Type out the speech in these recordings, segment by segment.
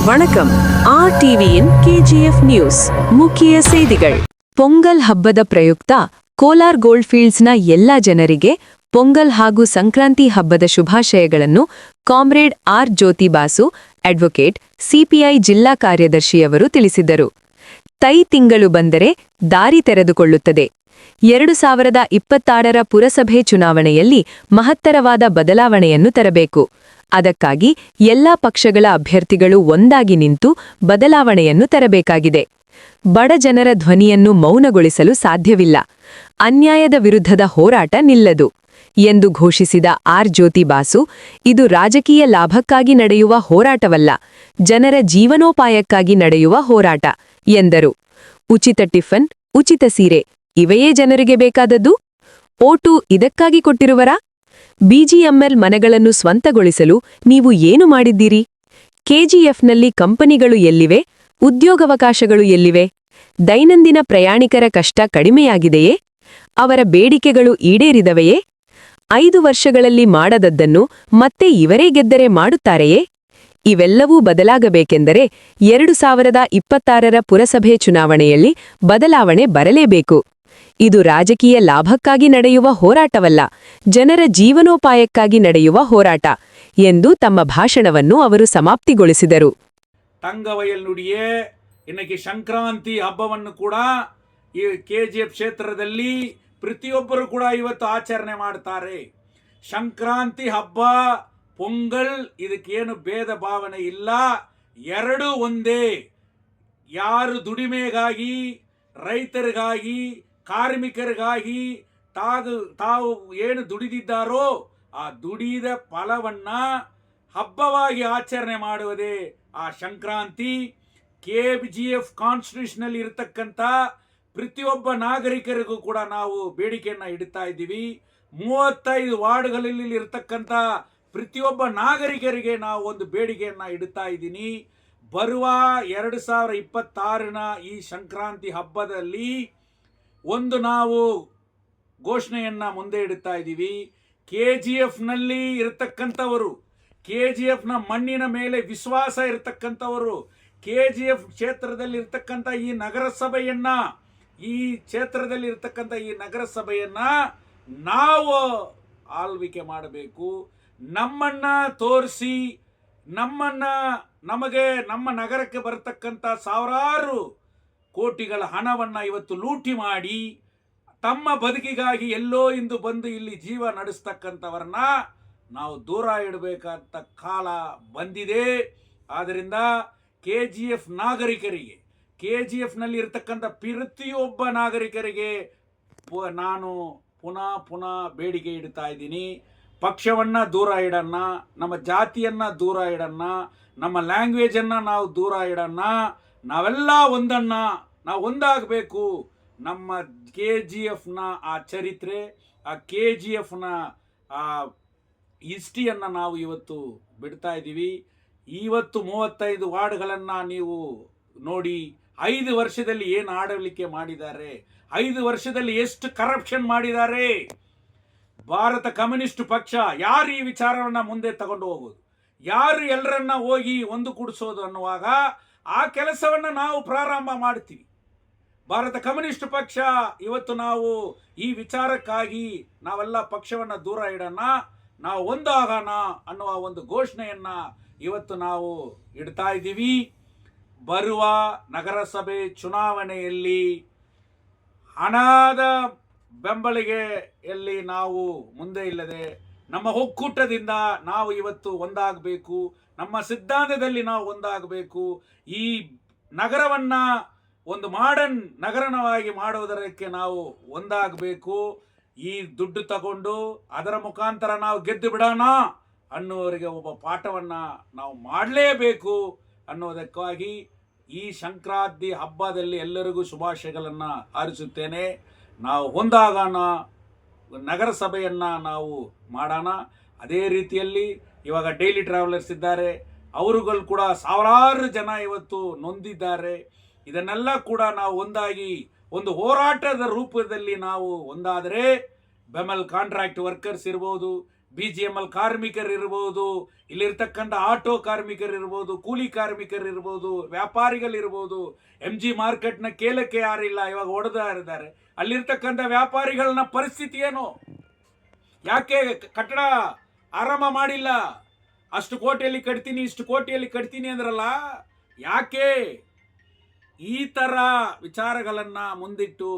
வணக்கம் ஆர் டிவியின் KGF news ಮುಖ್ಯ செய்திகள் ಪೊಂಗಲ್ ಹಬ್ಬದ ಪ್ರಯುಕ್ತ ಕೋಲಾರ್ ಗೋಲ್ಡ್ ಫೀಲ್ಡ್ಸ್ನ ಎಲ್ಲಾ ಜನರಿಗೆ ಪೊಂಗಲ್ ಹಾಗೂ ಸಂಕ್ರಾಂತಿ ಹಬ್ಬದ ಶುಭಾಶಯಗಳನ್ನು comrade R Jyoti Basu advocate CPI ಜಿಲ್ಲಾ ಕಾರ್ಯದರ್ಶಿಯವರು ತಿಳಿಸಿದರು ತೈ ತಿಂಗಳು ಬಂದರೆ ದಾರಿ ತೆರೆದುಕೊಳ್ಳುತ್ತದೆ. ಎರಡು ಸಾವಿರದ ಇಪ್ಪತ್ತಾರರ ಪುರಸಭೆ ಚುನಾವಣೆಯಲ್ಲಿ ಮಹತ್ತರವಾದ ಬದಲಾವಣೆಯನ್ನು ತರಬೇಕು. ಅದಕ್ಕಾಗಿ ಎಲ್ಲಾ ಪಕ್ಷಗಳ ಅಭ್ಯರ್ಥಿಗಳು ಒಂದಾಗಿ ನಿಂತು ಬದಲಾವಣೆಯನ್ನು ತರಬೇಕಾಗಿದೆ. ಬಡ ಜನರ ಧ್ವನಿಯನ್ನು ಮೌನಗೊಳಿಸಲು ಸಾಧ್ಯವಿಲ್ಲ. ಅನ್ಯಾಯದ ವಿರುದ್ಧದ ಹೋರಾಟ ನಿಲ್ಲದು. ಎಂದು ಘೋಷಿಸಿದ ಆರ್ ಜ್ಯೋತಿ ಬಾಸು, ಇದು ರಾಜಕೀಯ ಲಾಭಕ್ಕಾಗಿ ನಡೆಯುವ ಹೋರಾಟವಲ್ಲ, ಜನರ ಜೀವನೋಪಾಯಕ್ಕಾಗಿ ನಡೆಯುವ ಹೋರಾಟ. ಎಂದರು. ಉಚಿತ ಟಿಫನ್, ಉಚಿತ ಸೀರೆ, ಇವೆಯೇ ಜನರಿಗೆ ಬೇಕಾದದ್ದು? ಓಟು ಇದಕ್ಕಾಗಿ ಕೊಟ್ಟಿರುವರಾ? ಬಿಜಿಎಂಎಲ್ ಮನೆಗಳನ್ನು ಸ್ವಂತಗೊಳಿಸಲು ನೀವು ಏನು ಮಾಡಿದ್ದೀರಿ? ಕೆಜಿಎಫ್ನಲ್ಲಿ ಕಂಪನಿಗಳು ಎಲ್ಲಿವೆ? ಉದ್ಯೋಗಾವಕಾಶಗಳು ಎಲ್ಲಿವೆ? ದೈನಂದಿನ ಪ್ರಯಾಣಿಕರ ಕಷ್ಟ ಕಡಿಮೆಯಾಗಿದೆಯೇ? ಅವರ ಬೇಡಿಕೆಗಳು ಈಡೇರಿದವೆಯೇ? ಐದು ವರ್ಷಗಳಲ್ಲಿ ಮಾಡದದ್ದನ್ನು ಮತ್ತೆ ಇವರೇ ಗೆದ್ದರೆ ಮಾಡುತ್ತಾರೆಯೇ? ಇವೆಲ್ಲವೂ ಬದಲಾಗಬೇಕೆಂದರೆ ಎರಡು ಸಾವಿರದ ಇಪ್ಪತ್ತಾರರ ಪುರಸಭೆ ಚುನಾವಣೆಯಲ್ಲಿ ಬದಲಾವಣೆ ಬರಲೇಬೇಕು. ಇದು ರಾಜಕೀಯ ಲಾಭಕ್ಕಾಗಿ ನಡೆಯುವ ಹೋರಾಟವಲ್ಲ, ಜನರ ಜೀವನೋಪಾಯಕ್ಕಾಗಿ ನಡೆಯುವ ಹೋರಾಟ ಎಂದು ತಮ್ಮ ಭಾಷಣವನ್ನು ಅವರು ಸಮಾಪ್ತಿಗೊಳಿಸಿದರು. ತಂಗವಯಲ್ ನುಡಿಯೇ ಇನ್ನಕ್ಕೆ ಸಂಕ್ರಾಂತಿ ಹಬ್ಬವನ್ನು ಕೂಡ ಈ ಎಫ್ ಕ್ಷೇತ್ರದಲ್ಲಿ ಪ್ರತಿಯೊಬ್ಬರು ಕೂಡ ಇವತ್ತು ಆಚರಣೆ ಮಾಡ್ತಾರೆ. ಸಂಕ್ರಾಂತಿ ಹಬ್ಬ ಪೊಂಗಲ್ ಇದಕ್ಕೇನು ಭೇದ ಭಾವನೆ ಇಲ್ಲ. ಎರಡು ಒಂದೇ. ಯಾರು ದುಡಿಮೆಗಾಗಿ, ರೈತರಿಗಾಗಿ, ಕಾರ್ಮಿಕರಿಗಾಗಿ ತಾವು ತಾವು ಏನು ದುಡಿದಿದ್ದಾರೋ ಆ ದುಡಿದ ಫಲವನ್ನ ಹಬ್ಬವಾಗಿ ಆಚರಣೆ ಮಾಡುವುದೇ ಆ ಸಂಕ್ರಾಂತಿ. ಕೆ ಜಿ ಎಫ್ ಕಾನ್ಸ್ಟಿಟ್ಯೂಷನಲ್ಲಿ ಇರತಕ್ಕಂಥ ಪ್ರತಿಯೊಬ್ಬ ನಾಗರಿಕರಿಗೂ ಕೂಡ ನಾವು ಬೇಡಿಕೆಯನ್ನು ಇಡ್ತಾ ಇದ್ದೀವಿ. ಮೂವತ್ತೈದು ವಾರ್ಡ್ಗಳಲ್ಲಿ ಇರತಕ್ಕಂಥ ಪ್ರತಿಯೊಬ್ಬ ನಾಗರಿಕರಿಗೆ ನಾವು ಒಂದು ಬೇಡಿಕೆಯನ್ನು ಇಡ್ತಾ ಇದ್ದೀನಿ. ಬರುವ ಎರಡು ಸಾವಿರ ಇಪ್ಪತ್ತಾರನ ಈ ಸಂಕ್ರಾಂತಿ ಹಬ್ಬದಲ್ಲಿ ಒಂದು ನಾವು ಘೋಷಣೆಯನ್ನ ಮುಂದೆ ಇಡುತ್ತಾ ಇದ್ದೀವಿ. ಕೆ ಜಿ ಎಫ್ನಲ್ಲಿ ಇರತಕ್ಕಂಥವರು, ಕೆ ಜಿ ಎಫ್ನ ಮಣ್ಣಿನ ಮೇಲೆ ವಿಶ್ವಾಸ ಇರತಕ್ಕಂಥವರು, ಕೆ ಜಿ ಎಫ್ ಕ್ಷೇತ್ರದಲ್ಲಿ ಇರ್ತಕ್ಕಂಥ ಈ ನಗರಸಭೆಯನ್ನ, ಈ ಕ್ಷೇತ್ರದಲ್ಲಿ ಇರ್ತಕ್ಕಂಥ ಈ ನಗರಸಭೆಯನ್ನ ನಾವು ಆಳ್ವಿಕೆ ಮಾಡಬೇಕು. ನಮ್ಮನ್ನ ತೋರಿಸಿ, ನಮ್ಮನ್ನ ನಮಗೆ ನಮ್ಮ ನಗರಕ್ಕೆ ಬರತಕ್ಕಂಥ ಸಾವಿರಾರು ಕೋಟಿಗಳ ಹಣವನ್ನ ಇವತ್ತು ಲೂಟಿ ಮಾಡಿ, ತಮ್ಮ ಬದುಕಿಗಾಗಿ ಎಲ್ಲೋ ಇಂದು ಬಂದು ಇಲ್ಲಿ ಜೀವ ನಡೆಸ್ತಕ್ಕಂಥವ್ರನ್ನ ನಾವು ದೂರ ಇಡಬೇಕಂತ ಕಾಲ ಬಂದಿದೆ. ಆದ್ದರಿಂದ ಕೆ ಜಿ ಎಫ್ ನಾಗರಿಕರಿಗೆ, ಕೆ ಜಿ ಎಫ್ನಲ್ಲಿ ಇರತಕ್ಕಂಥ ಪ್ರತಿಯೊಬ್ಬ ನಾಗರಿಕರಿಗೆ ನಾನು ಪುನಃ ಪುನಃ ಬೇಡಿಕೆ ಇಡ್ತಾ ಇದ್ದೀನಿ. ಪಕ್ಷವನ್ನ ದೂರ ಇಡೋಣ ನಮ್ಮ ಜಾತಿಯನ್ನ ದೂರ ಇಡೋಣ ನಮ್ಮ ಲ್ಯಾಂಗ್ವೇಜನ್ನು ನಾವು ದೂರ ಇಡೋಣ ನಾವೆಲ್ಲ ಒಂದಣ್ಣ ನಾವು ಒಂದಾಗಬೇಕು. ನಮ್ಮ ಕೆ ಜಿ ಎಫ್ನ ಆ ಚರಿತ್ರೆ, ಆ ಕೆ ಜಿ ಎಫ್ನ ಆ ಹಿಸ್ಟಿಯನ್ನು ನಾವು ಇವತ್ತು ಬಿಡ್ತಾ ಇದ್ದೀವಿ. ಇವತ್ತು ಮೂವತ್ತೈದು ವಾರ್ಡ್ಗಳನ್ನು ನೀವು ನೋಡಿ, ಐದು ವರ್ಷದಲ್ಲಿ ಏನು ಆಡಳಿಕೆ ಮಾಡಿದ್ದಾರೆ? ಐದು ವರ್ಷದಲ್ಲಿ ಎಷ್ಟು ಕರಪ್ಷನ್ ಮಾಡಿದ್ದಾರೆ? ಭಾರತ ಕಮ್ಯುನಿಸ್ಟ್ ಪಕ್ಷ ಯಾರು ಈ ವಿಚಾರವನ್ನ ಮುಂದೆ ತಗೊಂಡು ಹೋಗೋದು? ಯಾರು ಎಲ್ಲರನ್ನ ಹೋಗಿ ಒಂದು ಕೂಡಿಸೋದು ಅನ್ನುವಾಗ ಆ ಕೆಲಸವನ್ನ ನಾವು ಪ್ರಾರಂಭ ಮಾಡ್ತೀವಿ. ಭಾರತ ಕಮ್ಯುನಿಸ್ಟ್ ಪಕ್ಷ ಇವತ್ತು ನಾವು ಈ ವಿಚಾರಕ್ಕಾಗಿ ನಾವೆಲ್ಲ ಪಕ್ಷವನ್ನ ದೂರ ಇಡೋಣ, ನಾವು ಒಂದಾಗೋಣ ಅನ್ನುವ ಒಂದು ಘೋಷಣೆಯನ್ನ ಇವತ್ತು ನಾವು ಇಡ್ತಾ ಇದ್ದೀವಿ. ಬರುವ ನಗರಸಭೆ ಚುನಾವಣೆಯಲ್ಲಿ ಹಣದ ಬೆಂಬಲಿಗೆಯಲ್ಲಿ ನಾವು ಮುಂದೆ ಇಲ್ಲದೆ ನಮ್ಮ ಒಕ್ಕೂಟದಿಂದ ನಾವು ಇವತ್ತು ಒಂದಾಗಬೇಕು, ನಮ್ಮ ಸಿದ್ಧಾಂತದಲ್ಲಿ ನಾವು ಒಂದಾಗಬೇಕು, ಈ ನಗರವನ್ನ ಒಂದು ಮಾಡರ್ನ್ ನಗರನವಾಗಿ ಮಾಡುವುದಕ್ಕೆ ನಾವು ಒಂದಾಗಬೇಕು, ಈ ದುಡ್ಡು ತಗೊಂಡು ಅದರ ಮುಖಾಂತರ ನಾವು ಗೆದ್ದು ಬಿಡೋಣ ಅನ್ನುವರಿಗೆ ಒಬ್ಬ ಪಾಠವನ್ನ ನಾವು ಮಾಡಲೇಬೇಕು ಅನ್ನೋದಕ್ಕಾಗಿ ಈ ಸಂಕ್ರಾಂತಿ ಹಬ್ಬದಲ್ಲಿ ಎಲ್ಲರಿಗೂ ಶುಭಾಶಯಗಳನ್ನು ಹಾರಿಸುತ್ತೇನೆ. ನಾವು ಒಂದಾಗೋಣ ನಗರಸಭೆಯನ್ನ ನಾವು ಮಾಡೋಣ ಅದೇ ರೀತಿಯಲ್ಲಿ ಇವಾಗ ಡೈಲಿ ಟ್ರಾವೆಲರ್ಸ್ ಇದ್ದಾರೆ. ಅವರುಗಳು ಕೂಡ ಸಾವಿರಾರು ಜನ ಇವತ್ತು ನೊಂದಿದ್ದಾರೆ. ಇದನ್ನೆಲ್ಲ ಕೂಡ ನಾವು ಒಂದಾಗಿ ಒಂದು ಹೋರಾಟದ ರೂಪದಲ್ಲಿ ನಾವು ಒಂದಾದರೆ ಬೆಮಲ್ ಕಾಂಟ್ರಾಕ್ಟ್ ವರ್ಕರ್ಸ್ ಇರ್ಬೋದು ಬಿ ಜಿ ಎಂ ಎಲ್ ಕಾರ್ಮಿಕರಿರ್ಬೋದು, ಇಲ್ಲಿರ್ತಕ್ಕಂಥ ಆಟೋ ಕಾರ್ಮಿಕರಿರ್ಬೋದು, ಕೂಲಿ ಕಾರ್ಮಿಕರಿರ್ಬೋದು, ವ್ಯಾಪಾರಿಗಳಿರ್ಬೋದು ಎಂ ಜಿ ಮಾರ್ಕೆಟ್ನ ಕೇಲಕ್ಕೆ ಯಾರಿಲ್ಲ, ಇವಾಗ ಹೊಡೆದ ಇದ್ದಾರೆ. ಅಲ್ಲಿರ್ತಕ್ಕಂಥ ವ್ಯಾಪಾರಿಗಳನ್ನ ಪರಿಸ್ಥಿತಿ ಏನು? ಯಾಕೆ ಕಟ್ಟಡ ಆರಾಮ ಮಾಡಿಲ್ಲ? ಅಷ್ಟು ಕೋಟಿಯಲ್ಲಿ ಕಟ್ತೀನಿ, ಇಷ್ಟು ಕೋಟಿಯಲ್ಲಿ ಕಟ್ತೀನಿ ಅಂದ್ರಲ್ಲ? ಯಾಕೆ? ಈ ಥರ ವಿಚಾರಗಳನ್ನು ಮುಂದಿಟ್ಟು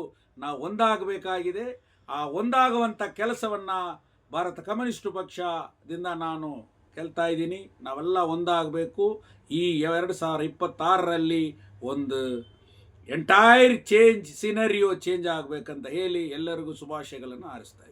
ನಾವು ಒಂದಾಗಬೇಕಾಗಿದೆ. ಆ ಒಂದಾಗುವಂಥ ಕೆಲಸವನ್ನು ಭಾರತ ಕಮ್ಯುನಿಸ್ಟ್ ಪಕ್ಷದಿಂದ ನಾನು ಕೇಳ್ತಾ ಇದ್ದೀನಿ. ನಾವೆಲ್ಲ ಒಂದಾಗಬೇಕು. ಈ ಎರಡು ಸಾವಿರ ಇಪ್ಪತ್ತಾರರಲ್ಲಿ ಒಂದು ಎಂಟೈರ್ ಚೇಂಜ್, ಸಿನರಿಯೋ ಚೇಂಜ್ ಆಗಬೇಕಂತ ಹೇಳಿ ಎಲ್ಲರಿಗೂ ಶುಭಾಶಯಗಳನ್ನು ಹಾರಿಸ್ತಾ